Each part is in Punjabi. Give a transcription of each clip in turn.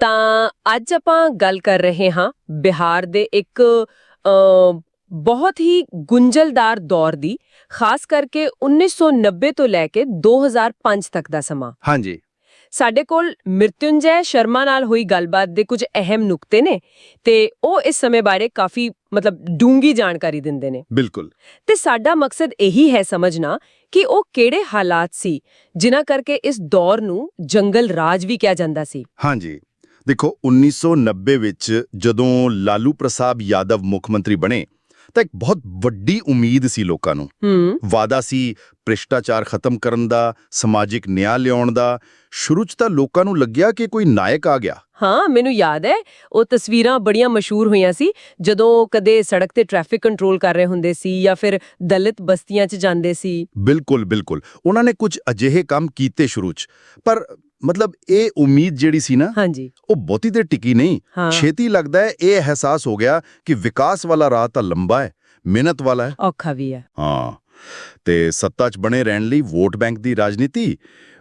ਤਾਂ ਅੱਜ ਆਪਾਂ ਗੱਲ ਕਰ ਰਹੇ ਹਾਂ ਬਿਹਾਰ ਦੇ ਇੱਕ ਬਹੁਤ ਹੀ ਗੁੰਝਲਦਾਰ ਦੌਰ ਦੀ ਖਾਸ ਕਰਕੇ 1990 ਤੋਂ ਲੈ ਕੇ 2005 ਤੱਕ ਦਾ ਸਮਾਂ। ਹਾਂਜੀ। ਸਾਡੇ ਕੋਲ ਮ੍ਰਿਤੁੰਜੈ ਸ਼ਰਮਾ ਨਾਲ ਹੋਈ ਗੱਲਬਾਤ ਦੇ ਕੁਝ ਅਹਿਮ ਨੁਕਤੇ ਨੇ ਤੇ ਉਹ ਇਸ ਸਮੇਂ ਬਾਰੇ ਕਾਫੀ ਮਤਲਬ ਡੂੰਗੀ ਜਾਣਕਾਰੀ ਦਿੰਦੇ ਨੇ। ਬਿਲਕੁਲ। ਤੇ ਸਾਡਾ ਮਕਸਦ ਇਹੀ ਹੈ ਸਮਝਣਾ ਕਿ ਉਹ ਕਿਹੜੇ ਹਾਲਾਤ ਸੀ ਜਿਨ੍ਹਾਂ ਕਰਕੇ ਇਸ ਦੌਰ ਨੂੰ ਜੰਗਲ ਰਾਜ ਵੀ ਕਿਹਾ ਜਾਂਦਾ ਸੀ। ਹਾਂਜੀ। ਦੇਖੋ 1990 ਵਿੱਚ ਜਦੋਂ ਲਾਲੂ ਪ੍ਰਸਾਦ ਯਾਦਵ ਮੁੱਖ ਮੰਤਰੀ ਬਣੇ ਤਾਂ ਇੱਕ ਬਹੁਤ ਵੱਡੀ ਉਮੀਦ ਸੀ ਲੋਕਾਂ ਨੂੰ। ਵਾਦਾ ਸੀ ਭ੍ਰਿਸ਼ਟਾਚਾਰ ਖਤਮ ਕਰਨ ਦਾ ਸਮਾਜਿਕ ਨਿਆਂ ਲਿਆਉਣ ਦਾ। ਸ਼ੁਰੂ 'ਚ ਤਾਂ ਲੋਕਾਂ ਨੂੰ ਲੱਗਿਆ ਕਿ ਕੋਈ ਨਾਇਕ ਆ ਗਿਆ। ਹਾਂ ਮੈਨੂੰ ਯਾਦ ਹੈ ਉਹ ਤਸਵੀਰਾਂ ਬੜੀਆਂ ਮਸ਼ਹੂਰ ਹੋਈਆਂ ਸੀ। ਜਦੋਂ ਕਦੇ ਸੜਕ ਤੇ ਟ੍ਰੈਫਿਕ ਕੰਟਰੋਲ ਕਰ ਰਹੇ ਹੁੰਦੇ ਸੀ ਜਾਂ ਫਿਰ ਦਲਿਤ ਬਸਤੀਆਂ 'ਚ ਜਾਂਦੇ ਸੀ। ਬਿਲਕੁਲ ਬਿਲਕੁਲ। ਉਹਨਾਂ ਨੇ ਕੁਝ ਅਜਿਹੇ ਕੰਮ ਕੀਤੇ ਸ਼ੁਰੂ 'ਚ। ਪਰ ਮਤਲਬ ਇਹ ਉਮੀਦ ਜਿਹੜੀ ਸੀ ਨਾ ਹਾਂਜੀ। ਉਹ ਬਹੁਤੀ ਦੇਰ ਟਿਕੀ ਨਹੀਂ। ਛੇਤੀ ਲੱਗਦਾ ਹੈ ਇਹ ਅਹਿਸਾਸ ਹੋ ਗਿਆ ਕਿ ਵਿਕਾਸ ਵਾਲਾ ਰਾਹ ਤਾਂ ਲੰਬਾ ਹੈ ਮਿਹਨਤ ਵਾਲਾ ਹੈ। ਔਖਾ ਵੀ ਹੈ। ਹਾਂ। ਤੇ ਸੱਤਾ 'ਚ ਬਣੇ ਰਹਿਣ ਲਈ ਵੋਟ ਬੈਂਕ ਦੀ ਰਾਜਨੀਤੀ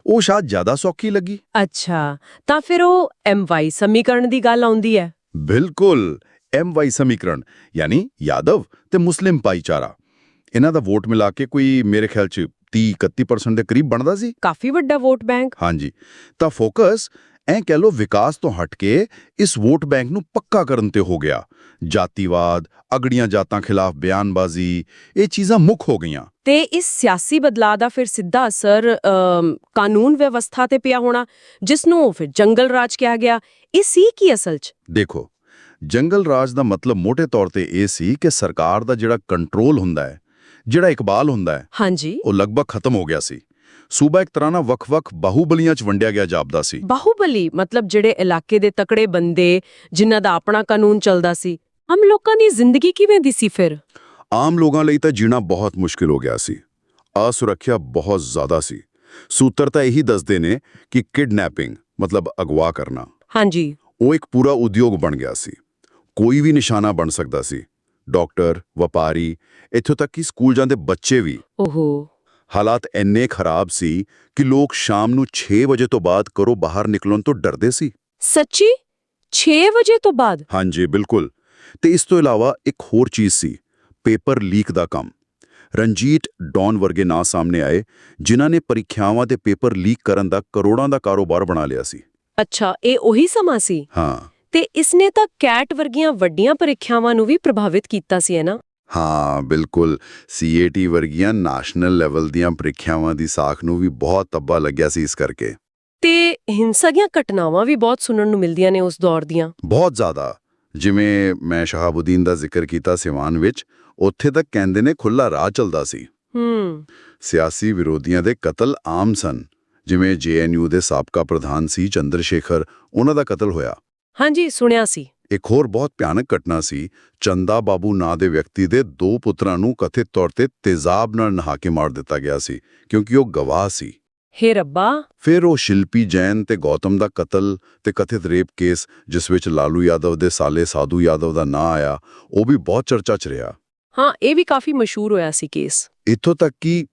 ਉਹ ਸ਼ਾਇਦ ਜ਼ਿਆਦਾ ਸੌਖੀ ਲੱਗੀ। ਅੱਛਾ ਤਾਂ ਫਿਰ ਉਹ ਐਮਵਾਈ ਸਮੀਕਰਨ ਦੀ ਗੱਲ ਆਉਂਦੀ ਹੈ। ਬਿਲਕੁਲ ਐਮਵਾਈ ਸਮੀਕਰਨ ਯਾਨੀ ਯਾਦਵ ਤੇ ਮੁਸਲਿਮ ਭਾਈਚਾਰਾ। ਇਹਨਾਂ ਦਾ ਵੋਟ ਮਿਲਾ ਕੇ ਕੋਈ ਮੇਰੇ ਖਿਆਲ 'ਚ 30-31% ਦੇ ਕਰੀਬ ਬਣਦਾ ਸੀ। ਕਾਫੀ ਵੱਡਾ ਵੋਟ ਬੈਂਕ। ਹਾਂਜੀ। ਤਾਂ ਫੋਕਸ ਐਂ ਕਹਿ ਲੋ ਵਿਕਾਸ ਤੋਂ ਹਟ ਕੇ ਇਸ ਵੋਟ ਬੈਂਕ ਨੂੰ ਪੱਕਾ ਕਰਨ ਤੇ ਹੋ ਗਿਆ। ਜਾਤੀਵਾਦ ਅਗੜੀਆਂ ਜਾਤਾਂ ਖਿਲਾਫ ਬਿਆਨਬਾਜ਼ੀ ਇਹ ਚੀਜ਼ਾਂ ਮੁੱਖ ਹੋ ਗਈਆਂ। ਤੇ ਇਸ ਸਿਆਸੀ ਬਦਲਾਅ ਦਾ ਫਿਰ ਸਿੱਧਾ ਅਸਰ ਕਾਨੂੰਨ ਵਿਵਸਥਾ ਤੇ ਪਿਆ ਹੋਣਾ ਜਿਸ ਨੂੰ ਫਿਰ ਜੰਗਲ ਰਾਜ ਕਿਹਾ ਗਿਆ ਇਹ ਸੀ ਕੀ ਅਸਲ 'ਚ? ਦੇਖੋ ਜੰਗਲ ਰਾਜ ਦਾ ਮਤਲਬ ਮੋٹے ਤੌਰ ਤੇ ਇਹ ਸੀ ਕਿ ਸਰਕਾਰ ਦਾ ਜਿਹੜਾ ਕੰਟਰੋਲ ਹੁੰਦਾ ਹੈ ਜਿਹੜਾ ਇਕਬਾਲ ਹੁੰਦਾ ਹੈ ਹਾਂਜੀ। ਉਹ ਲਗਭਗ ਖਤਮ ਹੋ ਗਿਆ ਸੀ। ਸੂਬਾ ਇੱਕ ਤਰ੍ਹਾਂ ਨਾਲ ਵੱਖ-ਵੱਖ ਬਾਹੂਬਲੀਆਂ 'ਚ ਵੰਡਿਆ ਗਿਆ ਜਾਪਦਾ ਸੀ। ਬਾਹੂਬਲੀ ਮਤਲਬ ਜਿਹੜੇ ਇਲਾਕੇ ਦੇ ਤਕੜੇ ਬੰਦੇ ਜਿਨ੍ਹਾਂ ਦਾ ਆਪਣਾ ਕਾਨੂੰਨ ਚੱਲਦਾ ਸੀ। ਹਮ ਲੋਕਾਂ ਦੀ ਜ਼ਿੰਦਗੀ ਕਿਵੇਂ ਦੀ ਸੀ ਫਿਰ? ਆਮ ਲੋਕਾਂ ਲਈ ਤਾਂ ਜੀਣਾ ਬਹੁਤ ਮੁਸ਼ਕਿਲ ਹੋ ਗਿਆ ਸੀ। ਅਸੁਰੱਖਿਆ ਬਹੁਤ ਜ਼ਿਆਦਾ ਸੀ। ਸੂਤਰ ਤਾਂ ਇਹੀ ਦੱਸਦੇ ਨੇ ਕਿ ਕਿਡਨੈਪਿੰਗ ਮਤਲਬ ਅਗਵਾ ਕਰਨਾ ਹਾਂਜੀ। ਉਹ ਇੱਕ ਪੂਰਾ ਉਦਯੋਗ ਬਣ ਗਿਆ ਸੀ। ਕੋਈ ਵੀ ਨਿਸ਼ਾਨਾ ਬਣ ਸਕਦਾ ਸੀ। ਡਾਕਟਰ ਵਪਾਰੀ ਇੱਥੋਂ ਤੱਕ ਕਿ ਸਕੂਲ ਜਾਂਦੇ ਬੱਚੇ ਵੀ। ਓਹੋ। ਹਾਲਾਤ ਇੰਨੇ ਖਰਾਬ ਸੀ ਕਿ ਲੋਕ ਸ਼ਾਮ ਨੂੰ 6 ਵਜੇ ਤੋਂ ਬਾਅਦ ਘਰੋਂ ਬਾਹਰ ਨਿਕਲਣ ਤੋਂ ਡਰਦੇ ਸੀ। ਸੱਚੀ? 6 ਵਜੇ ਤੋਂ ਬਾਅਦ? ਹਾਂਜੀ ਬਿਲਕੁਲ। ਤੇ ਇਸ ਤੋਂ ਇਲਾਵਾ ਇੱਕ ਹੋਰ ਚੀਜ਼ ਸੀ ਪੇਪਰ ਲੀਕ ਦਾ ਕੰਮ। ਰਣਜੀਤ ਡੌਨ ਵਰਗੇ ਨਾਂ ਸਾਹਮਣੇ ਆਏ ਜਿਨ੍ਹਾਂ ਨੇ ਪਰੀਖਿਆਵਾਂ ਦੇ ਪੇਪਰ ਲੀਕ ਕਰਨ ਦਾ ਕਰੋੜਾਂ ਦਾ ਕਾਰੋਬਾਰ ਬਣਾ ਲਿਆ ਸੀ। ਅੱਛਾ ਇਹ ਉਹੀ ਸਮਾਂ ਸੀ? ਹਾਂ। ਤੇ ਇਸਨੇ ਤਾਂ ਕੈਟ ਵਰਗੀਆਂ ਵੱਡੀਆਂ ਪ੍ਰੀਖਿਆਵਾਂ ਨੂੰ ਵੀ ਪ੍ਰਭਾਵਿਤ ਕੀਤਾ ਸੀ ਹੈ ਨਾ? ਹਾਂ ਬਿਲਕੁਲ। ਸੀਏਟੀ ਵਰਗੀਆਂ ਨੈਸ਼ਨਲ ਲੈਵਲ ਦੀਆਂ ਪ੍ਰੀਖਿਆਵਾਂ ਦੀ ਸਾਖ ਨੂੰ ਵੀ ਬਹੁਤ ਤੱਬਾ ਲੱਗਿਆ ਸੀ ਇਸ ਕਰਕੇ। ਤੇ ਹਿੰਸਾ ਦੀਆਂ ਘਟਨਾਵਾਂ ਵੀ ਬਹੁਤ ਸੁਣਨ ਨੂੰ ਮਿਲਦੀਆਂ ਨੇ ਉਸ ਦੌਰ ਦੀਆਂ। ਬਹੁਤ ਜ਼ਿਆਦਾ। ਜਿਵੇਂ ਮੈਂ ਸ਼ਹਾਬੁਦੀਨ ਦਾ ਜ਼ਿਕਰ ਕੀਤਾ ਸਿਵਾਨ ਵਿੱਚ ਉੱਥੇ ਤੱਕ ਕਹਿੰਦੇ ਨੇ ਖੁੱਲਾ ਰਾਹ ਚੱਲਦਾ ਸੀ। ਹੂੰ। ਸਿਆਸੀ ਵਿਰੋਧੀਆਂ ਦੇ ਕਤਲ ਆਮ ਸਨ। ਜਿਵੇਂ ਜੇਐਨਯੂ ਦੇ ਸਾਬਕਾ ਪ੍ਰਧਾਨ ਸੀ ਚੰਦਰ ਸ਼ੇਖਰ ਉਹਨਾਂ ਦਾ ਕਤਲ ਹੋਇਆ। ਹਾਂਜੀ ਸੁਣਿਆ ਸੀ। ਇੱਕ ਹੋਰ ਬਹੁਤ ਭਿਆਨਕ ਘਟਨਾ ਸੀ। ਚੰਦਾ ਬਾਬੂ ਨਾਂ ਦੇ ਵਿਅਕਤੀ ਦੇ ਦੋ ਪੁੱਤਰਾਂ ਨੂੰ ਕਥਿਤ ਤੌਰ ਤੇ ਤੇਜ਼ਾਬ ਨਾਲ ਨਹਾ ਕੇ ਮਾਰ ਦਿੱਤਾ ਗਿਆ ਸੀ ਕਿਉਂਕਿ ਉਹ ਗਵਾਹ ਸੀ। ਹੇ ਰੱਬਾ! ਫਿਰ ਉਹ ਸ਼ਿਲਪੀ ਜੈਨ ਤੇ ਗੌਤਮ ਦਾ ਕਤਲ ਤੇ ਕਥਿਤ ਰੇਪ ਕੇਸ ਜਿਸ ਵਿੱਚ ਲਾਲੂ ਯਾਦਵ ਦੇ ਸਾਲੇ ਸਾਧੂ ਯਾਦਵ ਦਾ ਨਾਂ ਆਇਆ ਉਹ ਵੀ ਬਹੁਤ ਚਰਚਾ 'ਚ ਰਿਹਾ। ਹਾਂ ਇਹ ਵੀ ਕਾਫੀ ਮਸ਼ਹੂਰ ਹੋਇਆ ਸੀ ਕੇਸ। ਇੱਥੋਂ ਤੱਕ ਕਿ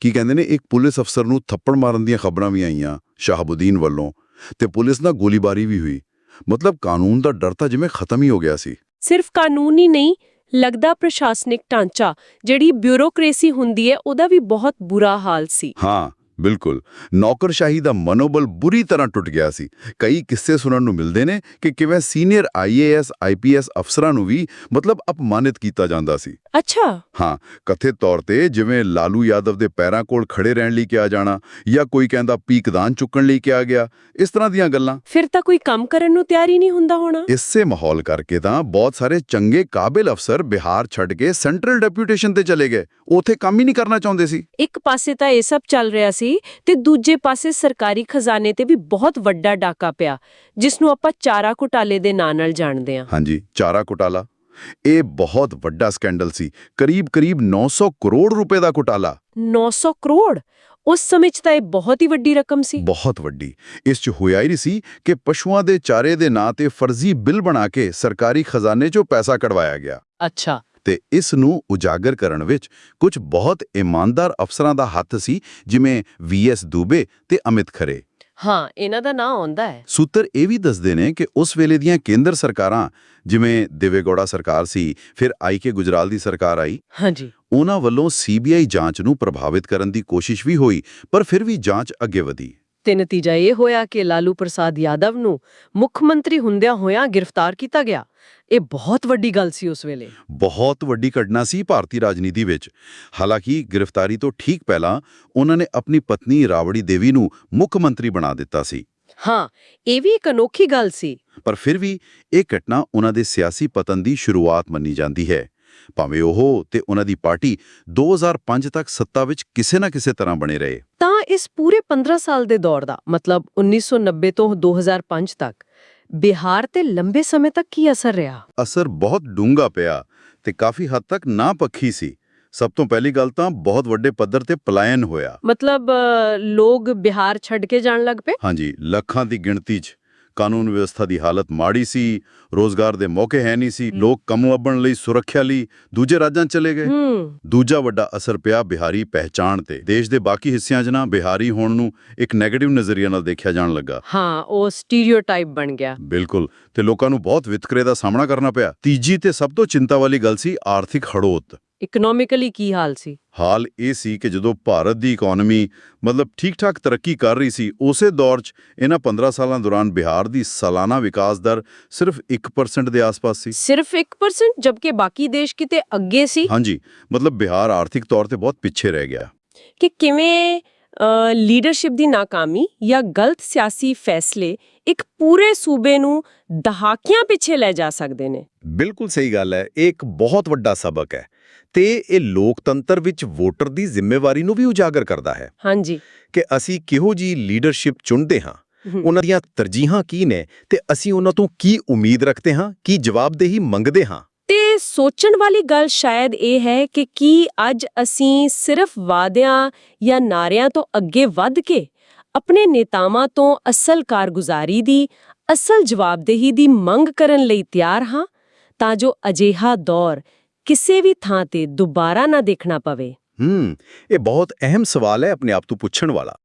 ਕੀ ਕਹਿੰਦੇ ਨੇ ਇੱਕ ਪੁਲਿਸ ਅਫਸਰ ਨੂੰ ਥੱਪੜ ਮਾਰਨ ਦੀਆਂ ਖਬਰਾਂ ਵੀ ਆਈਆਂ ਸ਼ਾਹਬੁਦੀਨ ਵੱਲੋਂ ਤੇ ਪੁਲਿਸ ਨਾਲ ਗੋਲੀਬਾਰੀ ਵੀ ਹੋਈ। ਮਤਲਬ ਕਾਨੂੰਨ ਦਾ ਡਰ ਤਾਂ ਜਿਵੇਂ ਖਤਮ ਹੀ ਹੋ ਗਿਆ ਸੀ। ਸਿਰਫ ਕਾਨੂੰਨ ਹੀ ਨਹੀਂ ਲੱਗਦਾ ਪ੍ਰਸ਼ਾਸਨਿਕ ਢਾਂਚਾ ਜਿਹੜੀ ਬਿਊਰੋਕ੍ਰੇਸੀ ਹੁੰਦੀ ਹੈ ਉਹਦਾ ਵੀ ਬਹੁਤ ਬੁਰਾ ਹਾਲ ਸੀ। ਹਾਂ ਬਿਲਕੁਲ। ਨੌਕਰਸ਼ਾਹੀ ਦਾ ਮਨੋਬਲ ਬੁਰੀ ਤਰ੍ਹਾਂ ਟੁੱਟ ਗਿਆ ਸੀ। ਕਈ ਕਿੱਸੇ ਸੁਣਨ ਨੂੰ ਮਿਲਦੇ ਨੇ ਕਿ ਕਿਵੇਂ ਸੀਨੀਅਰ ਆਈਏਐਸ ਆਈਪੀਐਸ ਅਫਸਰਾਂ ਨੂੰ ਵੀ ਮਤਲਬ ਅਪਮਾਨਿਤ ਕੀਤਾ ਜਾਂਦਾ ਸੀ। ਅੱਛਾ। ਹਾਂ ਕਥਿਤ ਤੌਰ ਤੇ ਜਿਵੇਂ ਲਾਲੂ ਯਾਦਵ ਦੇ ਪੈਰਾਂ ਕੋਲ ਖੜੇ ਰਹਿਣ ਲਈ ਕਿਹਾ ਜਾਣਾ ਜਾਂ ਕੋਈ ਕਹਿੰਦਾ ਪੀਕਦਾਨ ਚੁੱਕਣ ਲਈ ਕਿਹਾ ਗਿਆ ਇਸ ਤਰ੍ਹਾਂ ਦੀਆਂ ਗੱਲਾਂ। ਫਿਰ ਤਾਂ ਕੋਈ ਕੰਮ ਕਰਨ ਨੂੰ ਤਿਆਰ ਹੀ ਨਹੀਂ ਹੁੰਦਾ ਹੋਣਾ। ਇਸੇ ਮਾਹੌਲ ਕਰਕੇ ਤਾਂ ਬਹੁਤ ਸਾਰੇ ਚੰਗੇ ਕਾਬਿਲ ਅਫਸਰ ਬਿਹਾਰ ਛੱਡ ਕੇ ਸੈਂਟਰਲ ਡੈਪੂਟੇਸ਼ਨ ਤੇ ਚਲੇ ਗਏ। ਉੱਥੇ ਕੰਮ ਹੀ ਨਹੀਂ ਕਰਨਾ ਚਾਹੁੰਦੇ ਸੀ। ਇੱਕ ਪਾਸੇ ਤਾਂ ਇਹ ਸਭ ਚੱਲ ਰਿਹਾ ਸੀ ਤੇ ਦੂਜੇ ਪਾਸੇ ਸਰਕਾਰੀ ਖਜ਼ਾਨੇ ਤੇ ਵੀ ਬਹੁਤ ਵੱਡਾ ਡਾਕਾ ਪਿਆ ਜਿਸ ਨੂੰ ਆਪਾਂ ਚਾਰਾ ਘੁਟਾਲੇ ਦੇ ਨਾਂ ਨਾਲ ਜਾਣਦੇ ਹਾਂ। ਹਾਂਜੀ ਚਾਰਾ ਘੁਟਾਲਾ। ਇਹ ਬਹੁਤ ਵੱਡਾ ਸਕੈਂਡਲ ਸੀ। ਕਰੀਬ-ਕਰੀਬ 900 ਕਰੋੜ ਰੁਪਏ ਦਾ ਘੁਟਾਲਾ। 900 ਕਰੋੜ? ਉਸ ਸਮੇਂ 'ਚ ਤਾਂ ਇਹ ਬਹੁਤ ਹੀ ਵੱਡੀ ਰਕਮ ਸੀ। ਬਹੁਤ ਵੱਡੀ। ਇਸ 'ਚ ਹੋਇਆ ਹੀ ਨਹੀਂ ਸੀ ਕਿ ਪਸ਼ੂਆਂ ਦੇ ਚਾਰੇ ਦੇ ਨਾਂ ਤੇ ਫਰਜ਼ੀ ਬਿੱਲ ਬਣਾ ਕੇ ਸਰਕਾਰੀ ਖਜ਼ਾਨੇ 'ਚੋਂ ਪੈਸਾ ਕਢਵਾਇਆ ਗਿਆ। ਅੱਛਾ। ਤੇ ਇਸ ਨੂੰ ਉਜਾਗਰ ਕਰਨ ਵਿੱਚ ਕੁਝ ਬਹੁਤ ਇਮਾਨਦਾਰ ਅਫਸਰਾਂ ਦਾ ਹੱਥ ਸੀ ਜਿਵੇਂ ਵੀਐਸ ਦੂਬੇ ਤੇ ਅਮਿਤ ਖਰੇ। ਹਾਂ ਇਹਨਾਂ ਦਾ ਨਾਂ ਆਉਂਦਾ ਹੈ। ਸੂਤਰ ਇਹ ਵੀ ਦੱਸਦੇ ਨੇ ਕਿ ਉਸ ਵੇਲੇ ਦੀਆਂ ਕੇਂਦਰ ਸਰਕਾਰਾਂ ਜਿਵੇਂ ਦੇਵੇਗੌੜਾ ਸਰਕਾਰ ਸੀ ਫਿਰ ਆਈਕੇ ਗੁਜਰਾਲ ਦੀ ਸਰਕਾਰ ਆਈ। ਹਾਂਜੀ। ਉਹਨਾਂ ਵੱਲੋਂ ਸੀਬੀਆਈ ਜਾਂਚ ਨੂੰ ਪ੍ਰਭਾਵਿਤ ਕਰਨ ਦੀ ਕੋਸ਼ਿਸ਼ ਵੀ ਹੋਈ ਪਰ ਫਿਰ ਵੀ ਜਾਂਚ ਅੱਗੇ ਵਧੀ। ਤੇ ਨਤੀਜਾ ਇਹ ਹੋਇਆ ਕਿ ਲਾਲੂ ਪ੍ਰਸਾਦ ਯਾਦਵ ਨੂੰ ਮੁੱਖ ਮੰਤਰੀ ਹੁੰਦਿਆਂ ਹੋਇਆਂ ਗ੍ਰਿਫਤਾਰ ਕੀਤਾ ਗਿਆ। ਇਹ ਬਹੁਤ ਵੱਡੀ ਗੱਲ ਸੀ ਉਸ ਵੇਲੇ। ਬਹੁਤ ਵੱਡੀ ਘਟਨਾ ਸੀ ਭਾਰਤੀ ਰਾਜਨੀਤੀ ਵਿੱਚ। ਹਾਲਾਂਕਿ ਗ੍ਰਿਫਤਾਰੀ ਤੋਂ ਠੀਕ ਪਹਿਲਾਂ ਉਹਨਾਂ ਨੇ ਆਪਣੀ ਪਤਨੀ ਰਾਵੜੀ ਦੇਵੀ ਨੂੰ ਮੁੱਖ ਮੰਤਰੀ ਬਣਾ ਦਿੱਤਾ ਸੀ। ਹਾਂ ਇਹ ਵੀ ਇੱਕ ਅਨੋਖੀ ਗੱਲ ਸੀ। ਪਰ ਫਿਰ ਵੀ ਇਹ ਘਟਨਾ ਉਹਨਾਂ ਦੇ ਸਿਆਸੀ ਪਤਨ ਦੀ ਸ਼ੁਰੂਆਤ ਮੰਨੀ ਜਾਂਦੀ ਹੈ। ਭਾਵੇਂ ਉਹ ਤੇ ਉਹਨਾਂ ਦੀ ਪਾਰਟੀ 2005 ਤੱਕ ਸੱਤਾ ਵਿੱਚ ਕਿਸੇ ਨਾ ਕਿਸੇ ਤਰ੍ਹਾਂ ਬਣੇ ਰਹੇ। ਤਾਂ ਇਸ ਪੂਰੇ 15 ਸਾਲ ਦੇ ਦੌਰ ਦਾ ਮਤਲਬ 1990 ਤੋਂ 2005 ਤੱਕ ਬਿਹਾਰ ਤੇ ਲੰਬੇ ਸਮੇਂ ਤੱਕ ਕੀ ਅਸਰ ਰਿਹਾ? ਅਸਰ ਬਹੁਤ ਡੂੰਘਾ ਪਿਆ ਤੇ ਕਾਫੀ ਹੱਦ ਤੱਕ ਨਾ ਪੱਖੀ ਸੀ। ਸਭ ਤੋਂ ਪਹਿਲੀ ਗੱਲ ਤਾਂ ਬਹੁਤ ਵੱਡੇ ਪੱਧਰ ਤੇ ਪਲਾਇਨ ਹੋਇਆ। ਮਤਲਬ ਲੋਕ ਬਿਹਾਰ ਛੱਡ ਕੇ ਜਾਣ ਲੱਗ ਪਏ? ਹਾਂਜੀ ਲੱਖਾਂ ਦੀ ਗਿਣਤੀ 'ਚ। ਕਾਨੂੰਨ ਵਿਵਸਥਾ ਦੀ ਹਾਲਤ ਮਾੜੀ ਸੀ ਰੋਜ਼ਗਾਰ ਦੇ ਮੌਕੇ ਹੈ ਨਹੀਂ ਸੀ ਲੋਕ ਕੰਮ ਲੱਭਣ ਲਈ ਸੁਰੱਖਿਆ ਲਈ ਦੂਜੇ ਰਾਜਾਂ ਚਲੇ ਗਏ। ਦੂਜਾ ਵੱਡਾ ਅਸਰ ਪਿਆ ਬਿਹਾਰੀ ਪਹਿਚਾਣ ਤੇ। ਦੇਸ਼ ਦੇ ਬਾਕੀ ਹਿੱਸਿਆਂ 'ਚ ਨਾ ਬਿਹਾਰੀ ਹੋਣ ਨੂੰ ਇੱਕ 네ਗੇਟਿਵ ਨਜ਼ਰੀਆ ਨਾਲ ਦੇਖਿਆ ਜਾਣ ਲੱਗਾ। ਹਾਂ ਉਹ ਸਟੀਰੀਓਟਾਈਪ ਬਣ ਗਿਆ। ਬਿਲਕੁਲ। ਤੇ ਲੋਕਾਂ ਨੂੰ ਬਹੁਤ ਵਿਤਕਰੇ ਦਾ ਸਾਹਮਣਾ ਕਰਨਾ ਪਿਆ। ਤੀਜੀ ਤੇ ਸਭ ਤੋਂ ਚਿੰਤਾ ਵਾਲੀ ਗੱਲ ਸੀ ਆਰਥਿਕ ਹੜੋਤ। ਇਕਨੋਮਿਕਲੀ ਕੀ ਹਾਲ ਸੀ? ਹਾਲ ਇਹ ਸੀ ਕਿ ਜਦੋਂ ਭਾਰਤ ਦੀ ਇਕਨੋਮੀ ਮਤਲਬ ਠੀਕ-ਠਾਕ ਤਰੱਕੀ ਕਰ ਰਹੀ ਸੀ ਉਸੇ ਦੌਰ 'ਚ ਇਹਨਾਂ 15 ਸਾਲਾਂ ਦੌਰਾਨ ਬਿਹਾਰ ਦੀ ਸਾਲਾਨਾ ਵਿਕਾਸ ਦਰ ਸਿਰਫ 1% ਦੇ ਆਸ-ਪਾਸ ਸੀ। ਸਿਰਫ 1% ਜਦਕਿ ਬਾਕੀ ਦੇਸ਼ ਕਿਤੇ ਅੱਗੇ ਸੀ? ਹਾਂਜੀ ਮਤਲਬ ਬਿਹਾਰ ਆਰਥਿਕ ਤੌਰ ਤੇ ਬਹੁਤ ਪਿੱਛੇ ਰਹਿ ਗਿਆ। ਕਿ ਕਿਵੇਂ ਲੀਡਰਸ਼ਿਪ ਦੀ ਨਾਕਾਮੀ ਜਾਂ ਗਲਤ ਸਿਆਸੀ ਫੈਸਲੇ ਇੱਕ ਪੂਰੇ ਸੂਬੇ ਨੂੰ ਦਹਾਕਿਆਂ ਪਿੱਛੇ ਲੈ ਜਾ ਸਕਦੇ ਨੇ? ਬਿਲਕੁਲ ਸਹੀ ਗੱਲ ਹੈ ਇਹ ਇੱਕ ਬਹੁਤ ਵੱਡਾ ਸਬਕ ਹੈ। ਤੇ ਇਹ ਲੋਕਤੰਤਰ ਵਿੱਚ ਵੋਟਰ ਦੀ ਜ਼ਿੰਮੇਵਾਰੀ ਨੂੰ ਵੀ ਉਜਾਗਰ ਕਰਦਾ ਹੈ। ਹਾਂਜੀ। ਕਿ ਅਸੀਂ ਕਿਹੋ ਜੀ ਲੀਡਰਸ਼ਿਪ ਚੁਣਦੇ ਹਾਂ। ਉਹਨਾਂ ਦੀਆਂ ਤਰਜੀਹਾਂ ਕੀ ਨੇ ਤੇ ਅਸੀਂ ਉਹਨਾਂ ਤੋਂ ਕੀ ਉਮੀਦ ਰੱਖਦੇ ਹਾਂ ਕੀ ਜਵਾਬਦੇਹੀ ਮੰਗਦੇ ਹਾਂ? ਤੇ ਸੋਚਣ ਵਾਲੀ ਗੱਲ ਸ਼ਾਇਦ ਇਹ ਹੈ ਕਿ ਕੀ ਅੱਜ ਅਸੀਂ ਸਿਰਫ ਵਾਅਦਿਆਂ ਜਾਂ ਨਾਰਿਆਂ ਤੋਂ ਅੱਗੇ ਵੱਧ ਕੇ ਆਪਣੇ ਨੇਤਾਵਾਂ ਤੋਂ ਅਸਲ ਕਾਰਗੁਜ਼ਾਰੀ ਦੀ ਅਸਲ ਜਵਾਬਦੇਹੀ ਦੀ ਮੰਗ ਕਰਨ ਲਈ ਤਿਆਰ ਹਾਂ ਤਾਂ ਜੋ ਅਜਿਹਾ ਦੌਰ ਕਿਸੇ ਵੀ ਥਾਂ ਤੇ ਦੁਬਾਰਾ ਨਾ ਦੇਖਣਾ ਪਵੇ। ਹੂੰ, ਇਹ ਬਹੁਤ ਅਹਿਮ ਸਵਾਲ ਹੈ ਆਪਣੇ ਆਪ ਤੋਂ ਪੁੱਛਣ ਵਾਲਾ।